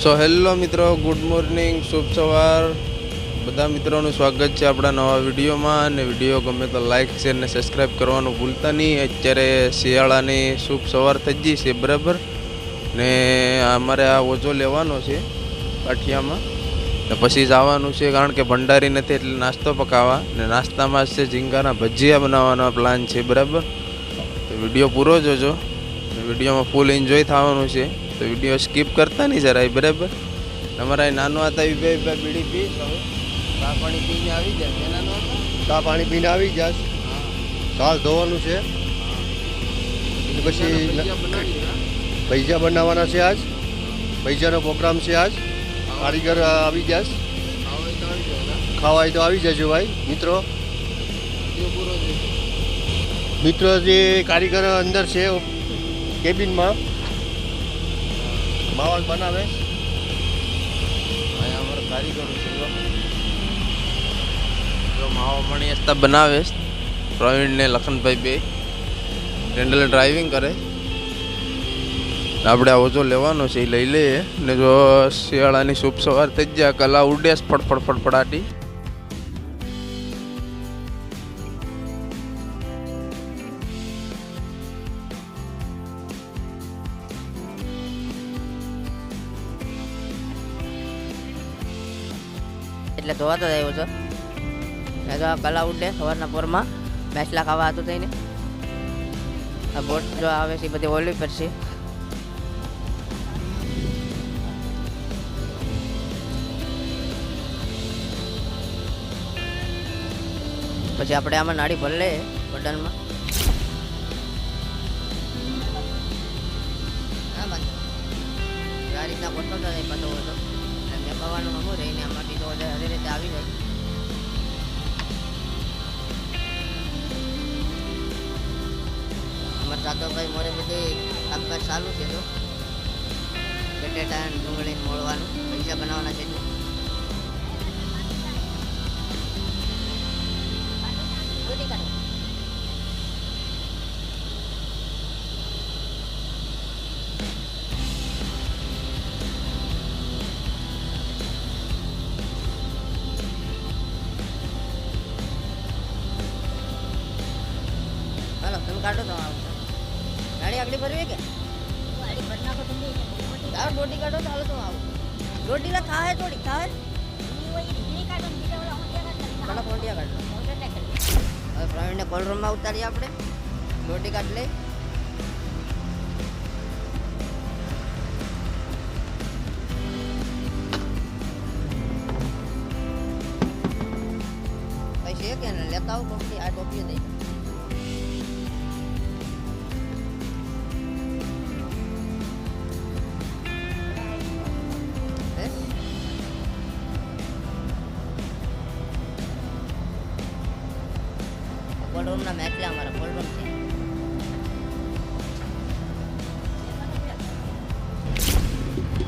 સો hello મિત્રો, good morning, શુભ સવાર. બધા મિત્રોનું સ્વાગત છે આપણા નવા વિડીયોમાં અને વીડિયો ગમે તો લાઇક શેર ને સબસ્ક્રાઈબ કરવાનું ભૂલતા નહીં. અત્યારે શિયાળાની શુભ સવાર થઈ ગઈ છે, બરાબર? ને અમારે આ ઓજો લેવાનો છે, કાઠિયામાં. ને પછી જવાનું છે, કારણ કે ભંડારી નથી એટલે નાસ્તો પકાવવા. ને નાસ્તામાં છે ઝીંગાના ભજીયા બનાવવાનો પ્લાન છે, બરાબર? તો વીડિયો પૂરો જોજો. વિડીયોમાં ફૂલ એન્જોય થવાનું છે. તો વીડિયો સ્કીપ કરતા નહીં જરાય બરાબર? તમારા નાનો હતા એ બે બીડી પી ચા પાણી પીને આવી જાય. નાનો ચા પાણી પીને આવી જાશ. કાલ ધોવાનું છે. પછી પૈસા બનાવવાના છે આજ. પૈસાનો પ્રોગ્રામ છે આજ. કારીગર આવી જાશ. ખાવાય તો આવી જજો ભાઈ મિત્રો. મિત્રો જે કારીગર અંદર છે કેબિનમાં માવા બનાવે. અહીંયા અમારો કારીગરો છે મણી હસ્તા બનાવે. પ્રવીણ ને લખનભાઈ બે. રેન્ડલ ડ્રાઇવિંગ કરે. આપણે આ ઓછો લેવાનો છે, એ લઈ લઈએ. ને જો શિયાળાની શુભ સવાર થઈ જાય કલા ઉડે છે ફડફડ ફડફડાટી એટલે તો આવ્યો છો. એ તો આ કલા ઉડે સવારના પોરમાં બેસલા ખાવા હતું થઈને આ બોટ જો આવે છે બધી ઓલવી પડશે પછી આપણે આમાં નાડી ભરી લઈએ બટનમાં. આ રીતના ગોઠવતો જાય પાછો હતો મેં હમું રહીને આમાંથી તો હરી રીતે આવી જાય. અમારે સાતોભાઈ મોરે બધી કામકાજ ચાલુ છે તો બટેટા ડુંગળી મોળવાનું, પૈસા બનાવવાના છે. હવે કોલરૂમમાં ઉતારીએ આપણે. દોડી કાઢ લઈ પછી કે ને લેતા આવું કોફી આ ટોપી દઈ. રૂમના મેચ લે અમારા રૂમ છે.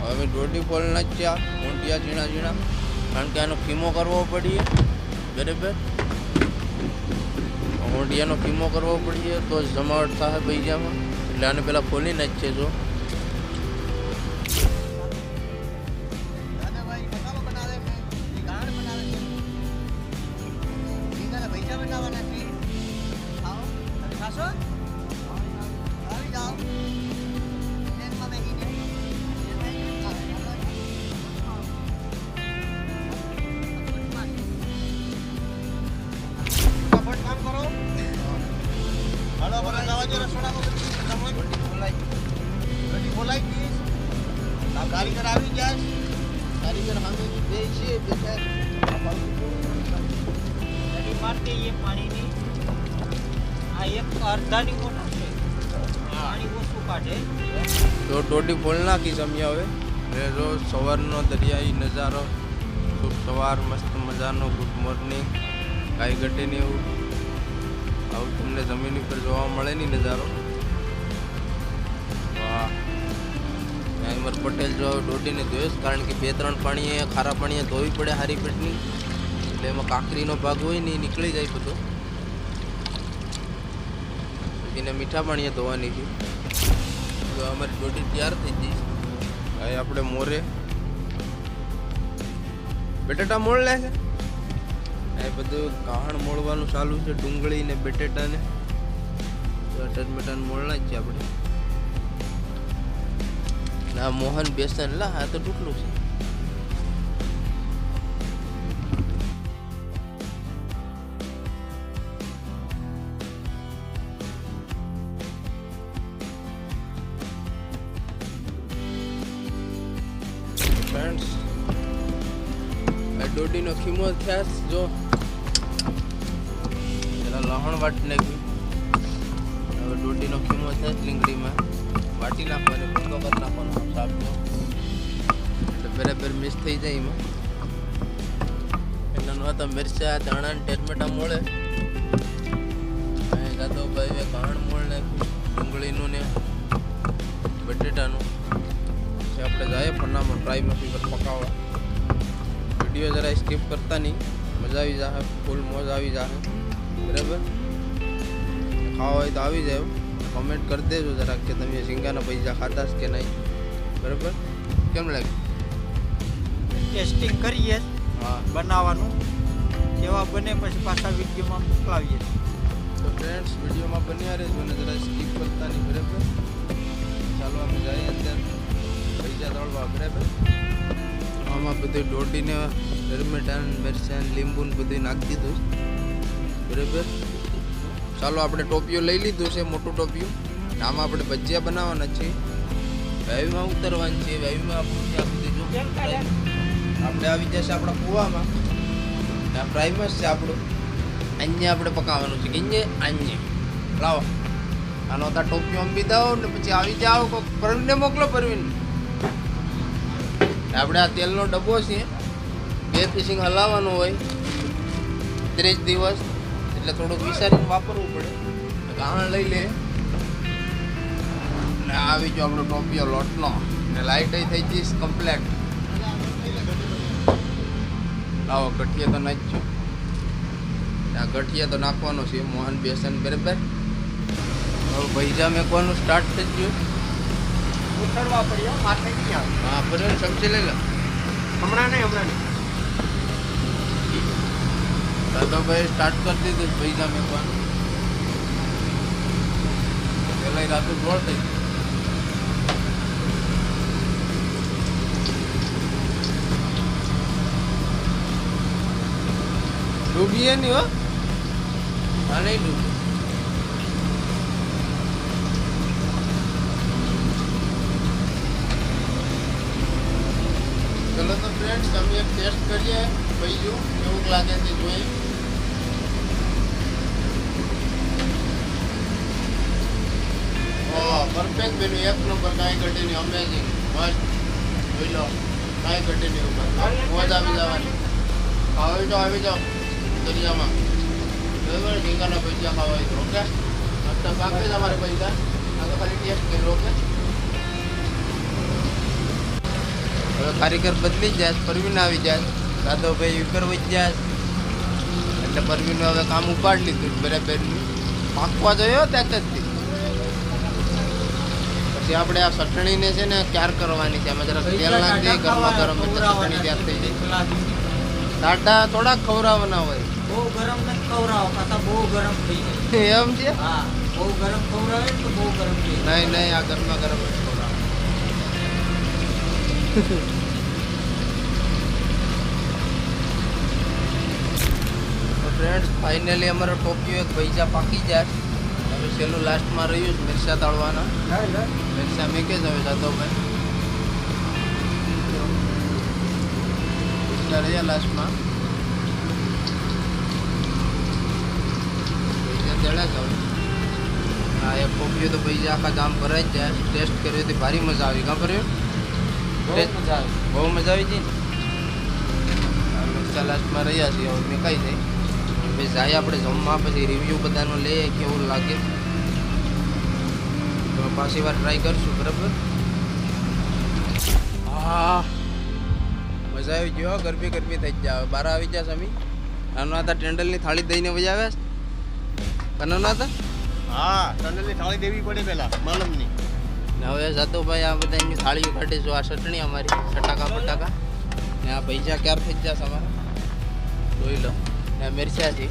હવે દોઢી પોલના જ ત્યાં મોંટિયા ઝીણા ઝીણા. કારણ કે આનો ફીમો કરવો પડીએ બરાબર મોંટિયાનો ફીમો કરવો પડીએ તો જમાવટ થાય પૈસામાં એટલે આને પહેલાં ખોલીને જ છે જો. કારીગર આવી કારીગર બે મારતી એ પાણીની આ એક અડધાની મોટર છે. પાણી ઓછું કાઢે. તો દોઢી પોલ નાખી સમય હવે. ને જો સવારનો દરિયાઈ નજારો શુભ સવાર મસ્ત મજાનો ગુડ મોર્નિંગ કાંઈ ઘટે નહીં એવું. આવું તમને જમીન ઉપર જોવા મળે નહીં નજારો. અમર પટેલ જો દોટીને ધોઈશ કારણ કે બે ત્રણ પાણીએ ખારા પાણીએ ધોવી પડે હારી પેટની. એટલે એમાં કાકરીનો ભાગ હોય ને નીકળી જાય બધો. એને મીઠા પાણીએ ધોવાની છે. તો અમારી દોડી તૈયાર થઈ ગઈ હવે આપણે મોરે. બટેટા મોળ લે છે? એ બધું કાહણ મોળવાનું ચાલુ છે, ડુંગળી ને બટેટાને. તો ટરમેટાને મોળના જ છે આપણે. ના મોહન બેસન, લા, આ તો તૂટલું છે. ફ્રેન્ડ્સ આ દોડીનો ખીમો થયા જો. લહણ વાટી નાખ્યું હવે દોઢીનો ખીમો છે લીંગડીમાં. વાટી નાખવાનો ભૂકો કરી નાખવાનો સાપનો એટલે બરાબર મિક્સ થઈ જાય એમાં. એટલે નહોતા મિરચા, ધાણા ને ટેરમેટા મળે. કાં તો ભાઈ કાણ મોળ નાખ્યું ડુંગળીનું ને બટેટાનું. પછી આપણે જાય ફરનામાં ટ્રાય મશીન પર પકાવવા. વીડિયો જરા સ્કીપ કરતા નહીં. મજા આવી જાય ફૂલ મોજ આવી જાય બરાબર? ખાવા હોય તો આવી જાય કમેન્ટ કરી દેજો જરાક કે તમે ઝીંગાના પૈસા ખાતા કે નહીં. બરાબર? કેમ લાગે ટેસ્ટિંગ કરીએ હા. બનાવવાનું. જેવા બને પછી પાછા વિડીયોમાં મોકલાવીએ. તો ફ્રેન્ડ્સ વિડીયોમાં બન્યા રહેજો અને જરા સ્કીપ કરતા નહીં બરાબર? ચાલો અમે જઈએ અંદર. પૈસા દોડવા બરાબર? આમાં બધું દોડીને ટરમેટાન મરચાં લીંબુ ને બધું નાખી દીધું. બરાબર? ચાલો આપણે ટોપીઓ લઈ લીધું છે મોટું ટોપિયું આમાં આપણે ભજીયા બનાવવાના છે. વાયુમાં ઉતરવાની છે વાયુમાં આપણું આપી દીધું આપણે આવી જશે આપણા કૂવામાં. આ પ્રાઇમસ છે આપણું. અહીંયા આપણે પકાવવાનું છે. કે અહીંયા લાવો. આનો તો ટોપીઓ અંબી દો ને પછી આવી જાઓ કોઈક પરવીનને મોકલો પરવીને આપણે આ તેલનો ડબ્બો છે. બે પીસિંગ હલાવવાનું હોય. ત્રીસ દિવસ. એટલે થોડુંક વિચારીને વાપરવું પડે. ગાણ લઈ લે. ને આવી જો આપણો ટોપિયો લોટનો. ને લાઈટ થઈ જઈશ કમ્પ્લેટ. લાવો ગઠિયા તો નાખજો. આ ગઠિયા તો નાખવાનો છે મોહન બેસન બરાબર? હવે ભૈજા મેકવાનું સ્ટાર્ટ થઈ ગયું? ઉતરવા પડ્યો માથે આવે. હા બરાબર સમજી લઈ લે હમણાં નહીં હમણાં નહીં. દાદાભાઈ સ્ટાર્ટ કરી દીધું પૈસા મેકવાનું. પેલા રાતે દોડ થઈ ડૂબીએ નહીં હો. હા, નહીં ડૂબી. ચલો તો ફ્રેન્ડ્સ તમે ટેસ્ટ કરીએ બીજું કેવું લાગે છે, જોઈએ. પરફેક્ટ બેનું એક નંબર કાંઈ ઘટે નહીં અમેઝિંગ મસ્ત જોઈ લો. કાંઈ ઘટે નહીં ઉપર મોજ આવી જવાની. આવી જાઓ આવી જાઓ. દરિયામાં. બરાબર? ઢીંગાના પૈસા ખાવા હોય ઓકે? હપ્તા બાકી તમારે પૈસા. આ તો ખાલી ટેસ્ટ કરી ઓકે? હવે કારીગર બદલી જ જાય પરવીન આવી જાય દાદોભાઈ ઉપર વહી જાય એટલે પરવીન હવે કામ ઉપાડી લીધું બરાબર. પાકવા જોયો ત્યાં પછી આપણે આ ચટણીને છે ને ક્યાર કરવાની છે? આમાં જરા તેલ નાખી ગરમા ગરમ એટલે ચટણી તૈયાર થઈ જાય ટાટા થોડાક ખવરાવવાના હોય. બહુ ગરમ બહુ ગરમ થઈ જાય. એમ છે? હા બહુ ગરમ ખવડાવે તો બહુ ગરમ થઈ જાય. નહીં નહીં આ ગરમા ગરમ જ ખવડાવવાના. ફ્રેન્ડ્સ ફાઇનલી અમારો ટોપિયો એક પૈસા પાકી જાય. છેલ્લું લાસ્ટમાં રહ્યું છે મિરસા તળવાના. મિરચા મેકે જ હવે જતો ભાઈ. મિરચા રહ્યા લાસ્ટમાં પૈસા તેડે છે હા એ ટોપિયો તો પૈસા આખા ગામ ભરાઈ જાય. ટેસ્ટ કર્યો તો ભારી મજા આવી. કાં ભર્યો મજા આવી. બહુ મજા આવી હતી ને? લાસ્ટમાં રહ્યા છીએ હવે મેકાઈ જાય. પછી જાય આપણે જમવા પછી રિવ્યૂ બધાનો લઈએ કેવું લાગે. તો પાછી વાર ટ્રાય કરશું બરાબર? હા મજા આવી ગયો ગરબી ગરમી ગરમી થઈ જાવ બાર આવી જાય સમી નાનો હતા ટેન્ડલની થાળી દઈને વજા આવ્યા નાનો હતા હા ટનલની થાળી દેવી પડે પેલા માલમની. ને હવે જાતો ભાઈ આ બધા એમની થાળી કાઢીશું આ ચટણી અમારી સટાકા પટાકા ને આ પૈસા ક્યારે થઈ જશે અમારા? જોઈ લો. ને મિરચા છે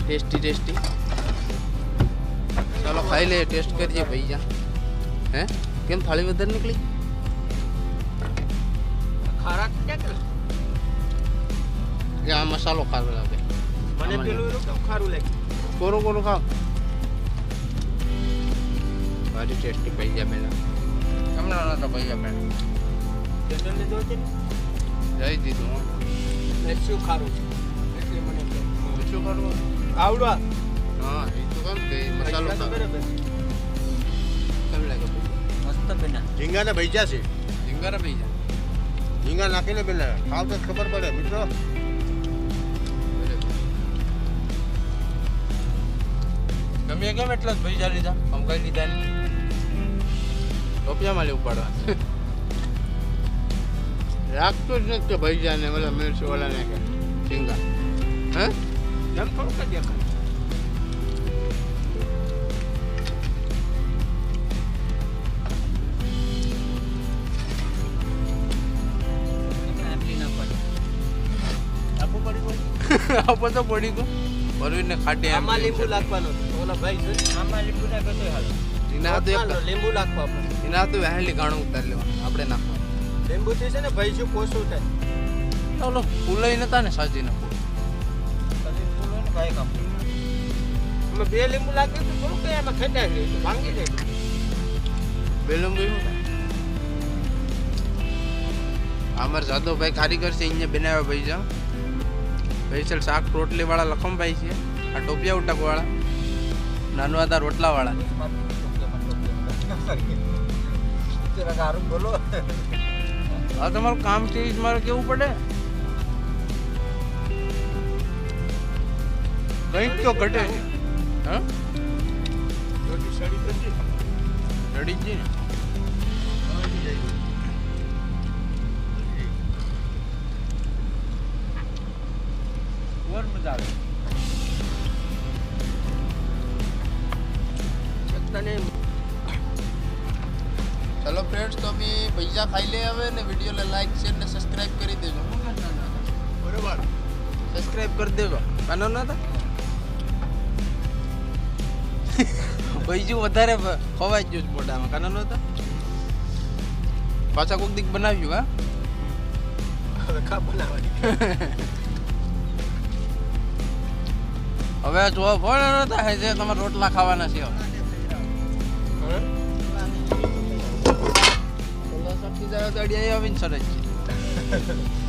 ટેસ્ટી ટેસ્ટી. ચાલો ખાઈ લઈએ ટેસ્ટ કરીએ ભૈયા હે? કેમ થાળી વધારે નીકળી? ખારા કે આ મસાલો ખારો લાગે. મને પેલું ખારું લાગે? કોરું કોરું ખાવ. ભારી ટેસ્ટી ભૈયા મેળા હમણાં તો ભૈયા મેળા જનરલ લીધો છે જઈ દીધું. શું ખારું છે? એટલે મને. શું ખારું? આવડો હા એ તો કામ કે મસાલો. કેમ લાગે મસ્ત બના ઝીંગાના ભૈજા છે ઝીંગારા ભૈજા ઝીંગા નાખીને પેલા ખાવ તો ખબર પડે મિત્રો તમે કેમ એટલા જ ભૈજા લીધા આમ કઈ લીધા નહીં ટોપિયામાં લેવું પડવા રાખતો જ નથી ને ઓલા મેળસો ઓલા ને સિંગા ઝીંગા હે એમ થોડુંક જ દેખાય આપો તો પડી ગયું. પરવીને ખાટી એમ આમાં લીંબુ નાખવાનું ઓલા ભાઈ જો આમાં લીંબુ નાખે તોય હાલ. એના તો એક લીંબુ નાખવા આપણે. એના તો વહેલી ગાણું ઉતાર લેવાનું. આપણે નાખવાનું. લીંબુથી છે ને ભાઈ જો પોસું થાય. ઓલો ફૂલાઈ નતા ને સાજીને ફૂલ. કદી ફૂલ ને કાઈ કામ. અમે બે લીંબુ નાખીએ તો કંઈ એમાં ખેંચાઈ તો ભાંગી જાય ગયું અમાર જાદવભાઈ કારીગર છે અહીંયા બનાવ્યા પૈસા સ્પેશિયલ શાક રોટલી વાળા લખમભાઈ છે. આ ટોપિયા ઉટક વાળા નાનવાદા રોટલા વાળા બોલો આ તમારું કામ છે એ મારે કેવું પડે? કંઈક તો ઘટે. છે હા. રડી જઈએ આવે તને ચલો ફ્રેન્ડ્સ તો અમે પૈસા ખાઈ લે હવે ને વિડીયોને લાઈક શેર ને સબસ્ક્રાઇબ કરી દેજો. બરોબર. સબસ્ક્રાઇબ કરી દેજો. કાનો ના હતા બીજું વધારે ખવાઈ ગયું છે મોઢામાં. કાનો નતા પાછા કોક દીક બનાવ્યું હા? હવે ખા બનાવવાની. હવે જો ભણ નતા જે તમારે રોટલા ખાવાના છે હવે. સરસ છે